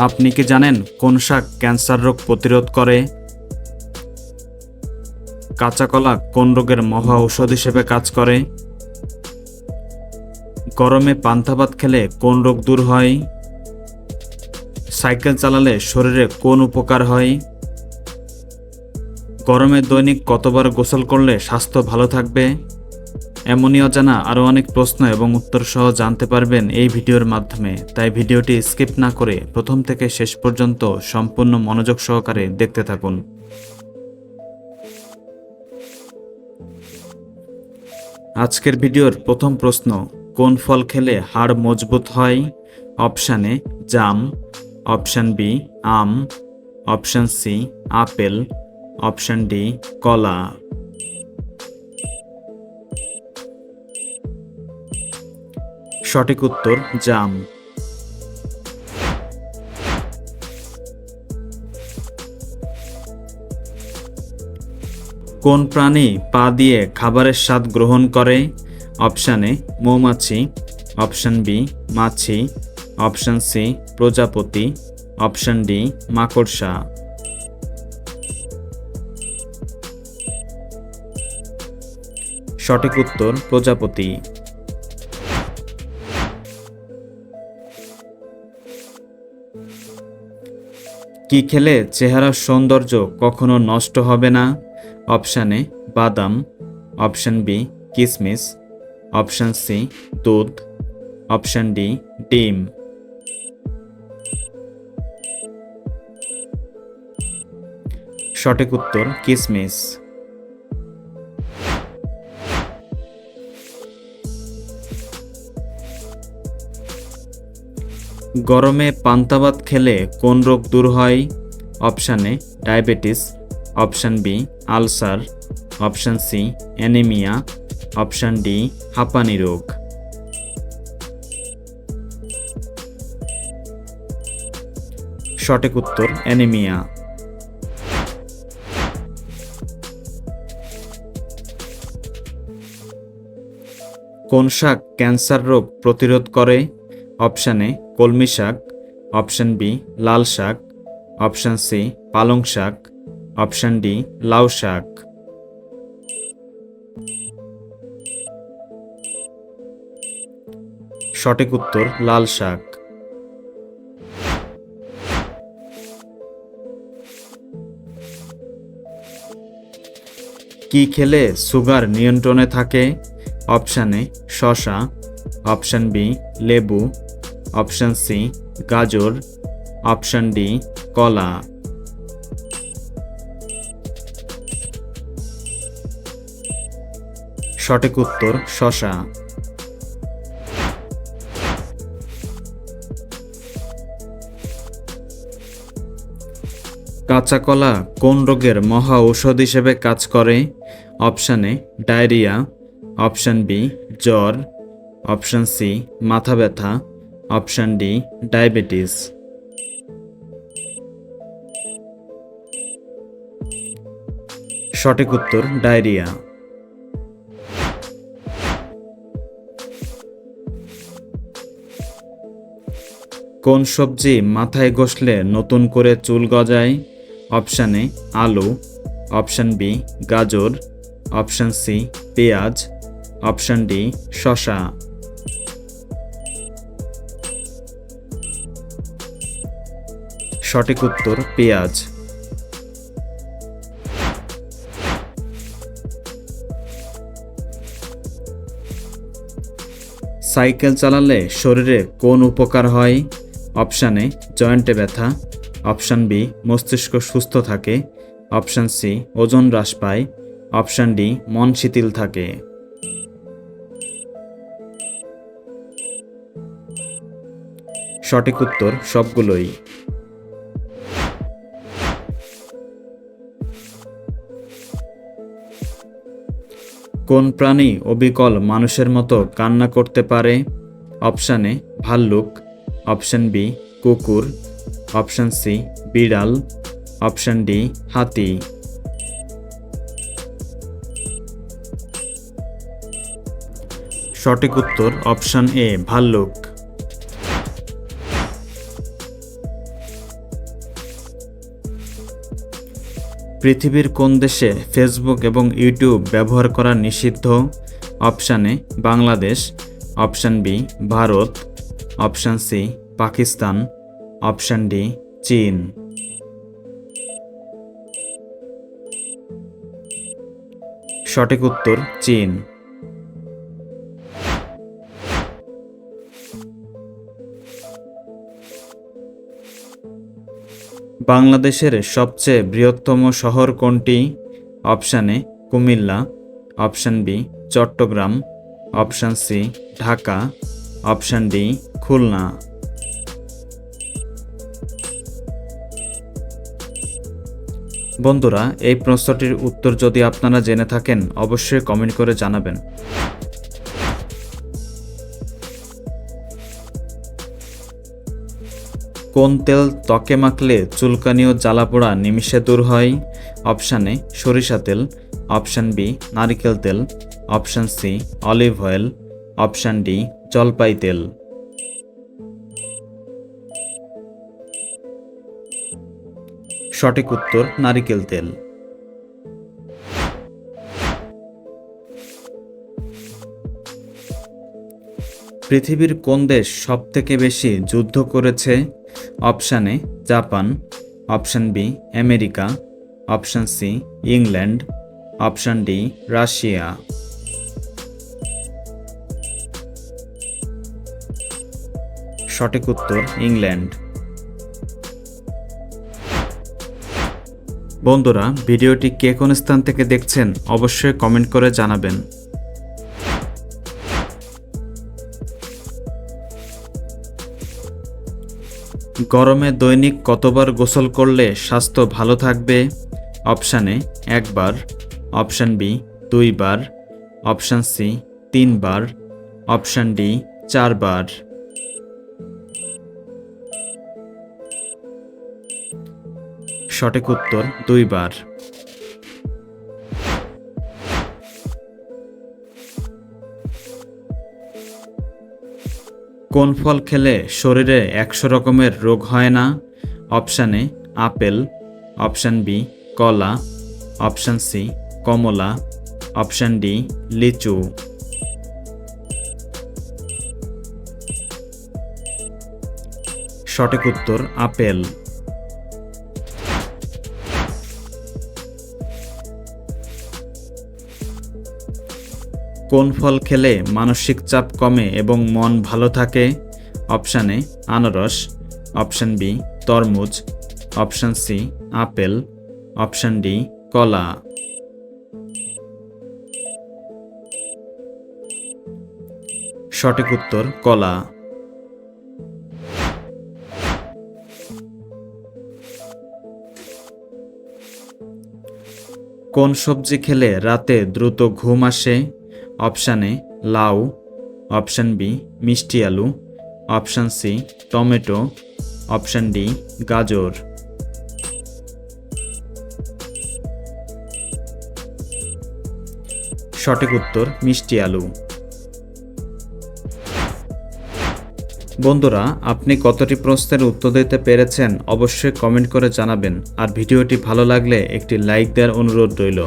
আপনি কি জানেন কোন শাক ক্যান্সার রোগ প্রতিরোধ করে? কাঁচা কলা কোন রোগের মহা ঔষধ হিসেবে কাজ করে? গরমে পান্তা ভাত খেলে কোন রোগ দূর হয়? সাইকেল চালালে শরীরে কোন উপকার হয়? গরমে দৈনিক কতবার গোসল করলে স্বাস্থ্য ভালো থাকবে? এমনই অজানা আরও অনেক প্রশ্ন এবং উত্তর সহ জানতে পারবেন এই ভিডিওর মাধ্যমে। তাই ভিডিওটি স্কিপ না করে প্রথম থেকে শেষ পর্যন্ত সম্পূর্ণ মনোযোগ সহকারে দেখতে থাকুন। আজকের ভিডিওর প্রথম প্রশ্ন, কোন ফল খেলে হাড় মজবুত হয়? অপশান এ, জাম। অপশান বি, আম। Option C, apple. Option D, কলা। সঠিক উত্তর জাম। কোন প্রাণী পা দিয়ে খাবারের স্বাদ গ্রহণ করে? অপশান এ, মৌমাছি। অপশান বি, মাছি। অপশান সি, প্রজাপতি। অপশান ডি, মাকড়সা। সঠিক উত্তর প্রজাপতি। কি খেলে চেহারার সৌন্দর্য কখনো নষ্ট হবে না? অপশান এ, বাদাম। অপশান বি, কিসমিস। অপশান সি, দুধ। অপশান ডি, ডিম। সঠিক উত্তর, কিসমিস। গরমে পান্তাবাত খেলে কোন রোগ দূর হয়? Option A, diabetes, option B, ulcer, option C, anaemia, option D, হাঁপানি রোগ। সঠিক উত্তর, অ্যানিমিয়া। কোন শাক ক্যান্সার রোগ প্রতিরোধ করে? অপশান কলমি শাক, অপশান বি, লাল শাক, অপশান সি, পালং শাক, অপশান ডি, লাউ শাক। সঠিক উত্তর, লাল শাক। কি খেলে সুগার নিয়ন্ত্রণে থাকে? অপশান শশা অপশান বি, লেবু অপশান সি, গাজর। অপশান ডি, কলা। সঠিক উত্তর শশা কাঁচা কলা কোন রোগের মহা ঔষধ হিসেবে কাজ করে? Option A, diarrhoea. Option B, জ্বর। অপশান সি, মাথা ব্যথা। Option D, diabetes. সঠিক উত্তর, ডায়রিয়া। কোন সবজি মাথায় ঘষলে নতুন করে চুল গজায়? অপশান এ, আলু। অপশান বি, গাজর। অপশান সি, পেঁয়াজ। অপশান ডি শশা সঠিক উত্তর, পেঁয়াজ। সাইকেল চালালে শরীরে কোন উপকার হয়? অপশান এ, জয়েন্টে ব্যথা। অপশান বি, মস্তিষ্ক সুস্থ থাকে। অপশান সি, ওজন হ্রাস পায়। অপশান ডি, মন শিথিল থাকে। সঠিক উত্তর সবগুলোই। কোন প্রাণী অবিকল মানুষের মতো কান্না করতে পারে? অপশান এ, ভাল্লুক। অপশান বি, কুকুর। অপশান সি, বিড়াল। অপশান ডি, হাতি। সঠিক উত্তর অপশান এ, ভাল্লুক। পৃথিবীর কোন দেশে ফেসবুক এবং ইউটিউব ব্যবহার করা নিষিদ্ধ? Option Bangladesh. Option B, Bharat. Option C, Pakistan. Option D, চীন। সঠিক উত্তর, চীন। বাংলাদেশের সবচেয়ে বৃহত্তম শহর কোনটি? Option A, Comilla. Option B, Chattogram. Option C, Dhaka. Option D, Khulna. বন্ধুরা, এই প্রশ্নটির উত্তর যদি আপনারা জেনে থাকেন, অবশ্যই কমেন্ট করে জানাবেন। কোন তেল ত্বকে মাখলে চুলকানি ও জ্বালাপোড়া নিমিষে দূর হয়? অপশান এ, সরিষা তেল, অপশান বি, নারিকেল তেল, option C, olive oil, option D, জলপাই তেল। সঠিক উত্তর, নারিকেল তেল। পৃথিবীর কোন দেশ সবথেকে বেশি যুদ্ধ করেছে? Option A Japan, option B America, option C England, option D Russia. সঠিক উত্তর ইংল্যান্ড। বন্ধুরা, ভিডিওটি কে কোন স্থান থেকে দেখছেন অবশ্যই কমেন্ট করে জানাবেন। গরমে দৈনিক কতবার গোসল করলে স্বাস্থ্য ভালো থাকবে? অপশান এ, একবার। অপশান বি, দুইবার। অপশান সি, তিনবার। অপশান ডি, চারবার। সঠিক উত্তর, দুইবার। কোন ফল খেলে শরীরে একশো রকমের রোগ হয় না? Option A, apple. Option B, কলা। অপশান সি, কমলা। অপশান ডি, লিচু। সঠিক উত্তর, আপেল। কোন ফল খেলে মানসিক চাপ কমে এবং মন ভালো থাকে? অপশান এ, আনারস। অপশান বি, তরমুজ। Option C, apple. Option D, কলা। সঠিক উত্তর, কলা। কোন সবজি খেলে রাতে দ্রুত ঘুম আসে? অপশান এ লাউ, অপশান বি মিষ্টি আলু, option C tomato, option D গাজর। সঠিক উত্তর মিষ্টি আলু। বন্ধুরা, আপনি কতটি প্রশ্নের উত্তর দিতে পেরেছেন অবশ্যই কমেন্ট করে জানাবেন। আর ভিডিওটি ভালো লাগলে একটি লাইক দেওয়ার অনুরোধ রইল।